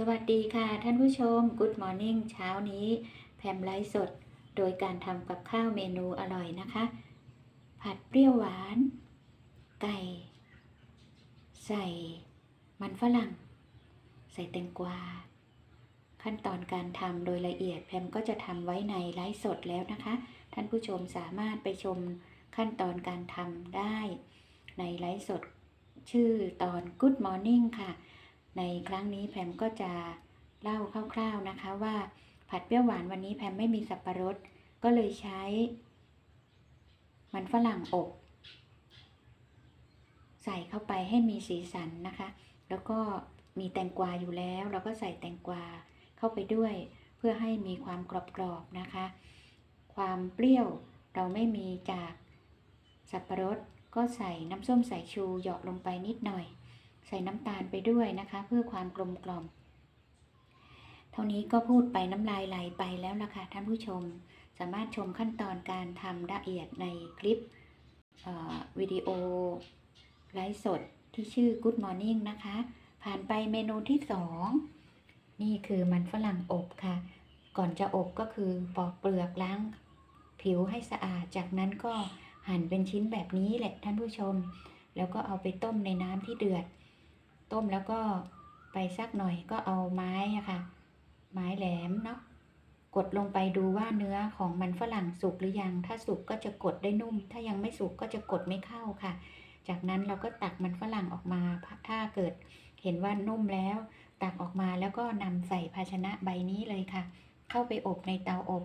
สวัสดีค่ะท่านผู้ชม Good Morning เช้านี้แพมไลฟ์สด โดยการทำกับข้าวเมนูอร่อยนะคะ ผัดเปรี้ยวหวาน ไก่ ใส่มันฝรั่ง ใส่แตงกวา ขั้นตอนการทำโดยละเอียดแพมก็จะทำไว้ในไลฟ์สดแล้วนะคะ ท่านผู้ชมสามารถไปชมขั้นตอนการทำได้ ในไลฟ์สดชื่อตอน Good Morning ค่ะ ในครั้งนี้แพมก็จะเล่าคร่าวๆนะคะว่าผัดเปรี้ยวหวานวันนี้แพมไม่มีสับปะรด ก็เลยใช้ มันฝรั่งอบ ใส่เข้าไปให้มีสีสันนะคะ แล้วก็มีแตงกวาอยู่แล้วเราก็ใส่แตงกวาเข้าไปด้วย เพื่อให้มีความกรอบๆนะคะ ความเปรี้ยวเราไม่มีจากสับปะรดก็ใส่น้ำส้มสายชูเหยาะลงไปนิดหน่อย ใส่น้ำตาลไปด้วยนะคะ เพื่อความกลมกล่อม เท่านี้ก็พูดไปน้ำลายไหลไปแล้วล่ะค่ะท่านผู้ชม สามารถชมขั้นตอนการทำละเอียดในคลิปวิดีโอไลฟ์สดที่ชื่อ Good Morning นะคะ ผ่านไปเมนูที่ 2 นี่คือมันฝรั่งอบค่ะ ก่อนจะอบก็คือปอกเปลือกล้างผิวให้สะอาด จากนั้นก็หั่นเป็นชิ้นแบบนี้แหละท่านผู้ชม แล้วก็เอาไปต้มในน้ำที่เดือด ต้มแล้วก็ไปสักหน่อยก็เอาไม้อะค่ะ ไม้แหลมเนาะกดลงไปดูว่าเนื้อของมันฝรั่งสุกหรือยัง ถ้าสุกก็จะกดได้นุ่ม ถ้ายังไม่สุกก็จะกดไม่เข้าค่ะ จากนั้นเราก็ตักมันฝรั่งออกมา ถ้าเกิดเห็นว่านุ่มแล้ว ตักออกมาแล้วก็นำใส่ภาชนะใบนี้เลยค่ะ เข้าไปอบในเตาอบ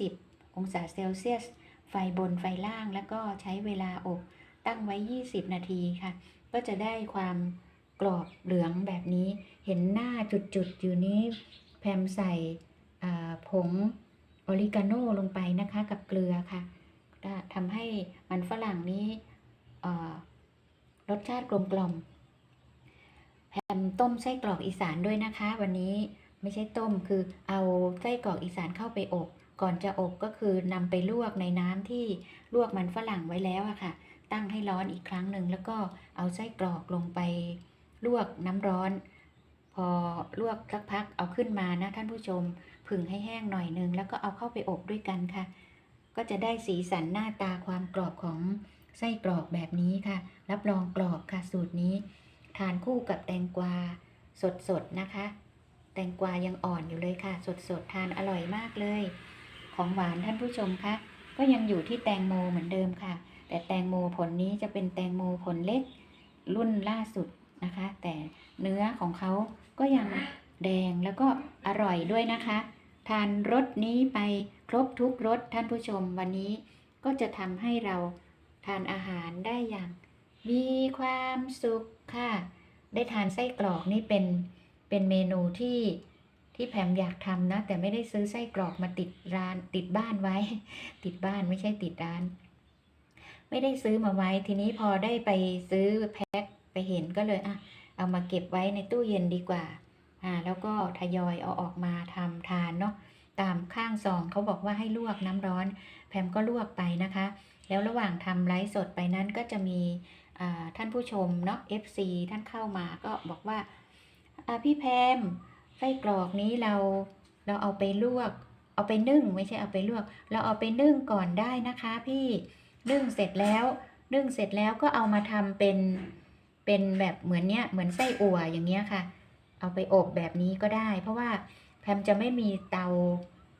250 องศาเซลเซียส ไฟบนไฟล่างแล้วก็ใช้เวลาอบตั้งไว้ 20 นาทีค่ะ ก็จะได้ความกรอบเหลืองแบบนี้ เห็นหน้าจุดๆ อยู่นี้ แพมใส่ผงออริกาโน่ลงไปนะคะกับเกลือค่ะทำให้มันฝรั่งนี้รสชาติกลมกล่อมแพมต้มไส้กรอกอีสานด้วยนะคะ วันนี้ไม่ใช่ต้มคือเอาไส้กรอกอีสานเข้าไปอบ ก่อนจะอบก็คือนำไปลวกในน้ำที่ลวกมันฝรั่งไว้แล้วอะค่ะ ตั้งให้ร้อนอีกครั้งหนึ่งแล้วก็เอาไส้กรอกลงไปลวกน้ำร้อน พอลวกสักพักเอาขึ้นมานะท่านผู้ชมผึ่งให้แห้งหน่อยหนึ่งแล้วก็เอาเข้าไปอบด้วยกันค่ะ ก็จะได้สีสันหน้าตาความกรอบของไส้กรอกแบบนี้ค่ะ รับรองกรอบค่ะสูตรนี้ ทานคู่กับแตงกวาสดๆนะคะ แตงกวายังอ่อนอยู่เลยค่ะ สดๆทานอร่อยมากเลย ของหวานท่านผู้ชมคะก็ยังอยู่ที่แตงโมเหมือนเดิมค่ะ แต่แตงโมผลนี้จะเป็นแตงโมผลเล็กรุ่นล่าสุดนะคะ แต่เนื้อของเขาก็ยังแดงแล้วก็อร่อยด้วยนะคะ ทานรสนี้ไปครบทุกรสท่านผู้ชมวันนี้ก็จะทำให้เราทานอาหารได้อย่าง มีความสุขค่ะ ได้ทานไส้กรอกนี่เป็นเป็นเมนูที่ที่แพมอยากทำนะ แต่ไม่ได้ซื้อไส้กรอกมาติดร้าน ติดบ้านไว้ ติดบ้านไม่ใช่ติดร้าน ไม่ได้ซื้อมาไว้ ทีนี้พอได้ไปซื้อแพ็คไปเห็นก็เลยอะเอามาเก็บไว้ในตู้เย็นดีกว่าอ่าแล้วก็ทยอยเอาออกมาทำทานเนาะตามข้างซองเขาบอกว่าให้ลวกน้ำร้อน แพมก็ลวกไปนะคะ แล้วระหว่างทำไลฟ์สดไปนั้นก็จะมีท่านผู้ชมเนาะ FC ท่านเข้ามาก็บอกว่าอ่าพี่แพมไส้กรอกนี้เราเราเอาไปลวก เอาไปนึ่งไม่ใช่เอาไปลวก เราเอาไปนึ่งก่อนได้นะคะพี่ นึ่งเสร็จแล้ว นึ่งเสร็จแล้วก็เอามาทำเป็นเป็นแบบเหมือนเนี้ยเหมือนไส้อั่วอย่างเงี้ยค่ะ เอาไปอบแบบนี้ก็ได้ เพราะว่าแพมจะไม่มีเตา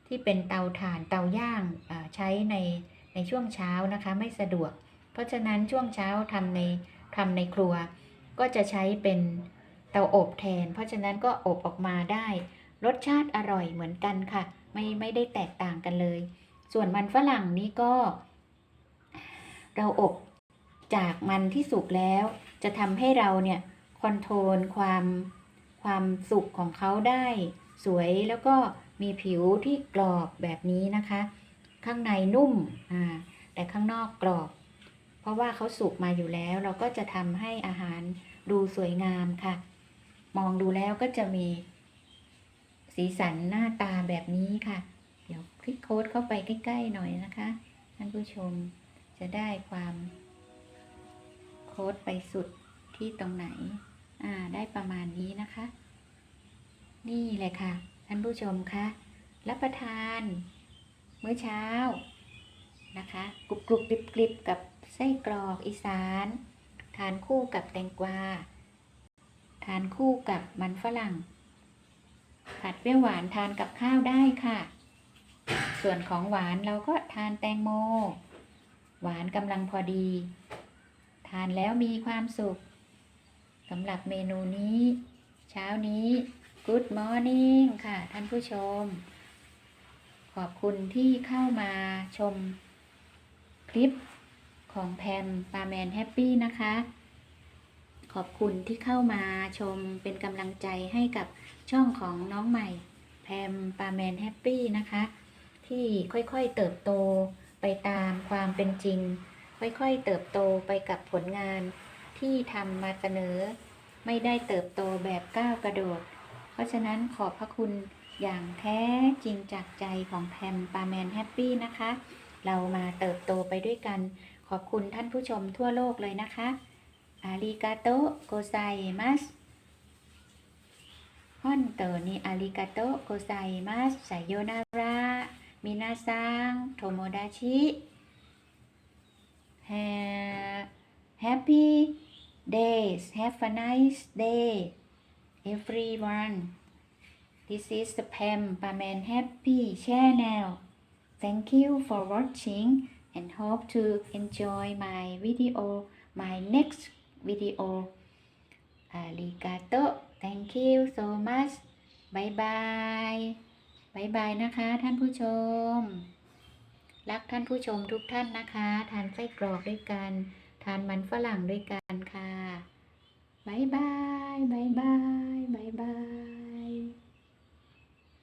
ที่เป็นเตาถ่านเตาย่างใช้ในในช่วงเช้านะคะไม่สะดวก เพราะฉะนั้นช่วงเช้าทำในทำในครัว ก็จะใช้เป็นเตาอบแทน เพราะฉะนั้นก็อบออกมาได้ รสชาติอร่อยเหมือนกันค่ะ ไม่ไม่ได้แตกต่างกันเลย ส่วนมันฝรั่งนี้ก็ เราอบจากมันที่สุกแล้ว จะทำให้เราเนี่ยคอนโทรลความความสุกของเขาได้ สวยแล้วก็มีผิวที่กรอบแบบนี้นะคะ ข้างในนุ่มอ่าแต่ข้างนอกกรอบ เพราะว่าเขาสุกมาอยู่แล้ว เราก็จะทำให้อาหารดูสวยงามค่ะ มองดูแล้วก็จะมี สีสันหน้าตาแบบนี้ค่ะ เดี๋ยวคลิกโค้ดเข้าไปใกล้ ๆ หน่อยนะคะท่านผู้ชม จะได้ความโค้ดไปสุดที่ตรงไหน อ่า ได้ประมาณนี้นะคะ นี่เลยค่ะ ท่านผู้ชมคะรับประทาน มื้อเช้านะคะ กรุบกรุบกริบกริบกับไส้กรอกอีสาน ทานคู่กับแตงกวา ทานคู่กับมันฝรั่ง ผัดเปรี้ยวหวานทานกับข้าวได้ค่ะ ส่วนของหวานเราก็ทานแตงโม หวานกำลังพอดี ทานแล้วมีความสุขสำหรับเมนูนี้ เช้านี้ Good Morning ค่ะ ท่านผู้ชม ขอบคุณที่เข้ามาชม คลิปของแพมปาแมนแฮปปี้นะคะ ขอบคุณที่เข้ามาชมเป็นกำลังใจให้กับช่องของน้องใหม่ แพมปาแมนแฮปปี้นะคะ ที่ค่อยๆเติบโต ไปตามความเป็นจริง ค่อยๆเติบโตไปกับผลงานที่ทำมาเสนอ ไม่ได้เติบโตแบบก้าวกระโดด เพราะฉะนั้นขอบพระคุณอย่างแท้จริงจากใจของแพมปาแมนแฮปปี้นะคะ เรามาเติบโตไปด้วยกัน ขอบคุณท่านผู้ชมทั่วโลกเลยนะคะอาริกาโตโกไซมัสฮอนเตอร์นีอาริกาโตโกไซมัสไซโยนาระ มินาซังโทโมดาชิแฮ Happy days have a nice day everyone This is the Pam Paman Happy channel Thank you for watching and hope to enjoy my video my next video Arigato Thank you so much Bye bye บายบายนะคะ ท่านผู้ชม รักท่านผู้ชมทุกท่านนะคะ ทานไส้กรอกด้วยกัน ทานมันฝรั่งด้วยกันค่ะบายบาย